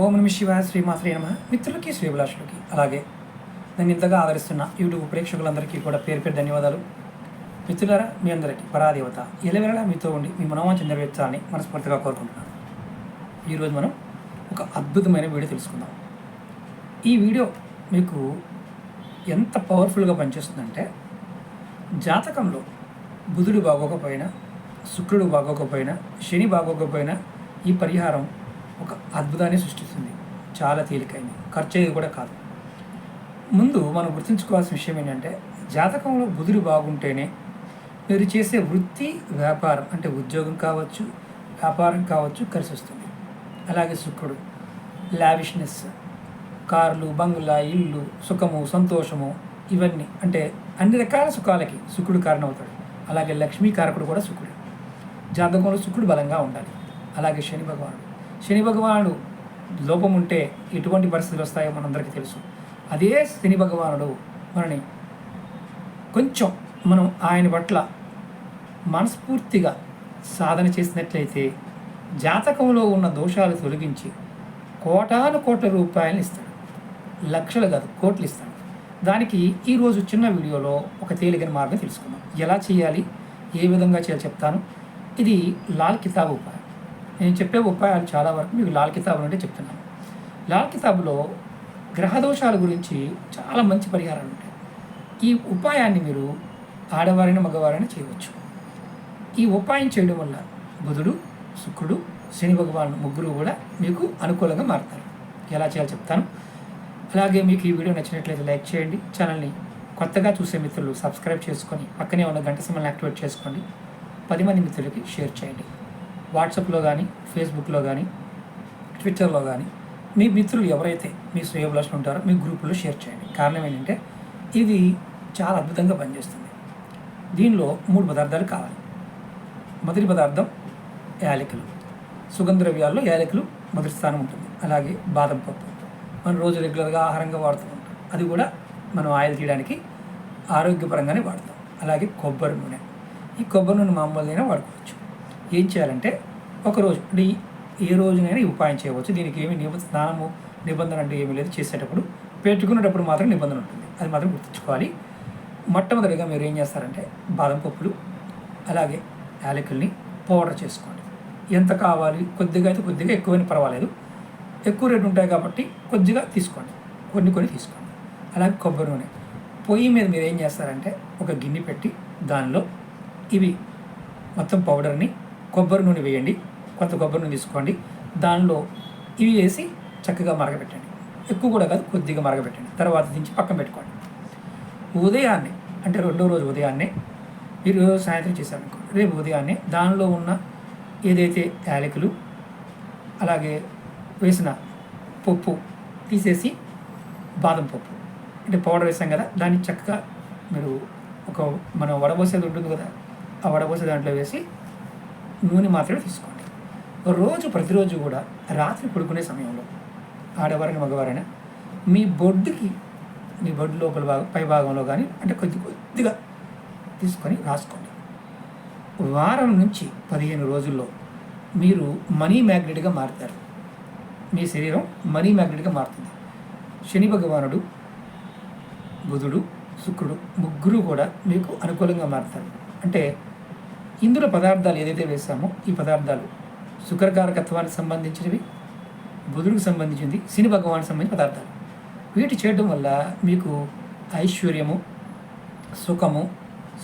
ఓం నమ శివాయ శ్రీమాత్రే నమ. మిత్రులకి శ్రీభిలాషులకి అలాగే నన్ను ఇంతగా ఆదరిస్తున్న యూట్యూబ్ ప్రేక్షకులందరికీ కూడా పేరు పేరు ధన్యవాదాలు. మిత్రులారా మీ అందరికీ పరాదేవత ఎలవెలలా మీతో ఉండి మీ మనోవాంఛ నెరవేర్చాలని మనస్ఫూర్తిగా కోరుకుంటున్నాను. ఈరోజు మనం ఒక అద్భుతమైన వీడియో తెలుసుకుందాం. ఈ వీడియో మీకు ఎంత పవర్ఫుల్గా పనిచేస్తుందంటే జాతకంలో బుధుడు బాగోకపోయినా శుక్రుడు బాగోకపోయినా శని బాగోకపోయినా ఈ పరిహారం ఒక అద్భుతాన్ని సృష్టిస్తుంది. చాలా తేలికైంది. ఖర్చు అయ్యేది కూడా కాదు. ముందు మనం గుర్తుంచుకోవాల్సిన విషయం ఏంటంటే జాతకంలో బుధుడు బాగుంటేనే మీరు చేసే వృత్తి వ్యాపారం అంటే ఉద్యోగం కావచ్చు వ్యాపారం కావచ్చు కలిసి వస్తుంది. అలాగే శుక్రుడు లావిష్నెస్ కార్లు బంగ్లా ఇల్లు సుఖము సంతోషము ఇవన్నీ అంటే అన్ని రకాల సుఖాలకి శుక్రుడు కారణమవుతాడు. అలాగే లక్ష్మీ కారకుడు కూడా శుక్రుడు. జాతకంలో శుక్రుడు బలంగా ఉండాలి. అలాగే శని భగవానుడు. శని భగవానుడు లోపం ఉంటే ఎటువంటి పరిస్థితులు వస్తాయో మనందరికీ తెలుసు. అదే శని భగవానుడు మనని కొంచెం మనం ఆయన పట్ల మనస్ఫూర్తిగా సాధన చేసినట్లయితే జాతకంలో ఉన్న దోషాలు తొలగించి కోటాను కోట్ల రూపాయలు ఇస్తాడు. లక్షలు కాదు కోట్లు ఇస్తాడు. దానికి ఈరోజు చిన్న వీడియోలో ఒక తేలికైన మార్గం తెలుసుకుందాం. ఎలా చేయాలి? ఏ విధంగా చేయాలి చెప్తాను. ఇది లాల్ కితాబ్ ఉపాయం నేను చెప్పే ఉపాయాలు చాలా వరకు మీకు లాల్ కితాబ్ నుండి చెప్తున్నాను. లాల్ కితాబులో గ్రహదోషాల గురించి చాలా మంచి పరిహారాలు ఉంటాయి. ఈ ఉపాయాన్ని మీరు ఆడవారైన మగవారైనా చేయవచ్చు. ఈ ఉపాయం చేయడం వల్ల బుధుడు శుక్రుడు శని భగవాను ముగ్గురు కూడా మీకు అనుకూలంగా మారుతారు. ఎలా చేయాలో చెప్తాను. అలాగే మీకు ఈ వీడియో నచ్చినట్లయితే లైక్ చేయండి. ఛానల్ని కొత్తగా చూసే మిత్రులు సబ్స్క్రైబ్ చేసుకొని పక్కనే ఉన్న గంట సమయాన్ని యాక్టివేట్ చేసుకోండి. పది మంది మిత్రులకి షేర్ చేయండి. వాట్సాప్లో కానీ ఫేస్బుక్లో కానీ ట్విట్టర్లో కానీ మీ మిత్రులు ఎవరైతే మీ శ్రేయభిలాషులు ఉంటారో మీ గ్రూపులో షేర్ చేయండి. కారణం ఏంటంటే ఇది చాలా అద్భుతంగా పనిచేస్తుంది. దీనిలో మూడు పదార్థాలు కావాలి. మొదటి పదార్థం యాలకులు. సుగంధ ద్రవ్యాల్లో యాలకులు మొదటి స్థానం ఉంటుంది. అలాగే బాదం పప్పు మనం రోజు రెగ్యులర్గా ఆహారంగా వాడుతూ ఉంటాం. అది కూడా మనం ఆయిల్ తీయడానికి ఆరోగ్యపరంగానే వాడతాం. అలాగే కొబ్బరి నూనె. ఈ కొబ్బరి నూనె మామూలుగా వాడుకోవచ్చు. ఏం చేయాలంటే ఒకరోజు అంటే ఈ- ఏ రోజునైనా ఉపాయం చేయవచ్చు. దీనికి ఏమి నిబ స్నానము నిబంధన అంటే ఏమీ లేదు. చేసేటప్పుడు పెట్టుకునేటప్పుడు మాత్రం నిబంధన ఉంటుంది. అది మాత్రం గుర్తుంచుకోవాలి. మొట్టమొదటిగా మీరు ఏం చేస్తారంటే బాదం పప్పులు అలాగే యాలకుల్ని పౌడర్ చేసుకోండి. ఎంత కావాలి? కొద్దిగా అయితే కొద్దిగా ఎక్కువైనా పర్వాలేదు. ఎక్కువ రేటు ఉంటాయి కాబట్టి కొద్దిగా తీసుకోండి. కొన్ని కొన్ని తీసుకోండి. అలాగే కొబ్బరి నూనె. పొయ్యి మీద మీరు ఏం చేస్తారంటే ఒక గిన్నె పెట్టి దానిలో ఇవి మొత్తం పౌడర్ని కొబ్బరి నూనె వేయండి. కొంత కొబ్బరి నూనె తీసుకోండి. దానిలో ఇవి వేసి చక్కగా మరగబెట్టండి ఎక్కువ కూడా కాదు కొద్దిగా మరగబెట్టండి తర్వాత దించి పక్కన పెట్టుకోండి. ఉదయాన్నే అంటే రెండో రోజు ఉదయాన్నే మీరు ఈరోజు సాయంత్రం చేశారనుకో రేపు ఉదయాన్నే దానిలో ఉన్న ఏదైతే యాలకులు అలాగే వేసిన పప్పు తీసేసి బాదం పప్పు అంటే పౌడర్ వేసాం కదా దాన్ని చక్కగా మీరు ఒక మనం వడబోసేది ఉంటుంది కదా ఆ వడబోసే దాంట్లో వేసి నూనె మాత్రమే తీసుకోండి. రోజు ప్రతిరోజు కూడా రాత్రి పడుకునే సమయంలో ఆడవారైన మగవారైనా మీ బొడ్డుకి మీ బొడ్డు లోపల భాగం పై భాగంలో కానీ అంటే కొద్ది కొద్దిగా తీసుకొని రాసుకోండి. వారం నుంచి పదిహేను రోజుల్లో మీరు మనీ మ్యాగ్నెట్గా మారుతారు. మీ శరీరం మనీ మ్యాగ్నెట్గా మారుతుంది. శని భగవానుడు బుధుడు శుక్రుడు ముగ్గురు కూడా మీకు అనుకూలంగా మారుతారు. అంటే ఇందులో పదార్థాలు ఏదైతే వేస్తామో ఈ పదార్థాలు శుక్రకారకత్వానికి సంబంధించినవి బుధుడికి సంబంధించింది శని భగవానికి సంబంధించిన పదార్థాలు. వీటి చేయడం వల్ల మీకు ఐశ్వర్యము సుఖము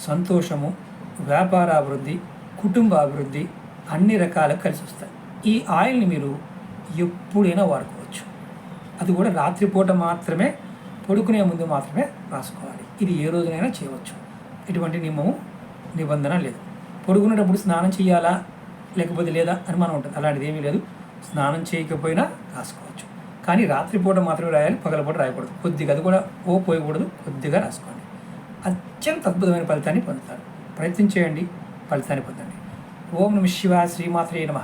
సంతోషము వ్యాపార అభివృద్ధి కుటుంబ అభివృద్ధి అన్ని రకాలు కలిసి వస్తాయి. ఈ ఆయిల్ని మీరు ఎప్పుడైనా వాడుకోవచ్చు. అది కూడా రాత్రిపూట మాత్రమే పడుకునే ముందు మాత్రమే రాసుకోవాలి. ఇది ఏ రోజునైనా చేయవచ్చు. ఎటువంటి నియమము నిబంధన లేదు. పడుకునేటప్పుడు స్నానం చేయాలా? లేకపోతే లేదా? అనుమానం ఉంటుంది. అలాంటిది ఏమీ లేదు. స్నానం చేయకపోయినా రాసుకోవచ్చు. కానీ రాత్రిపూట మాత్రమే రాయాలి పగలపూట రాయకూడదు. కొద్దిగా అది కూడా ఓ పోయకూడదు కొద్దిగా రాసుకోండి. అత్యంత అద్భుతమైన ఫలితాన్ని పొందుతారు. ప్రయత్నం చేయండి ఫలితాన్ని పొందండి. ఓం నమ శివ శ్రీమాత్రే నమ.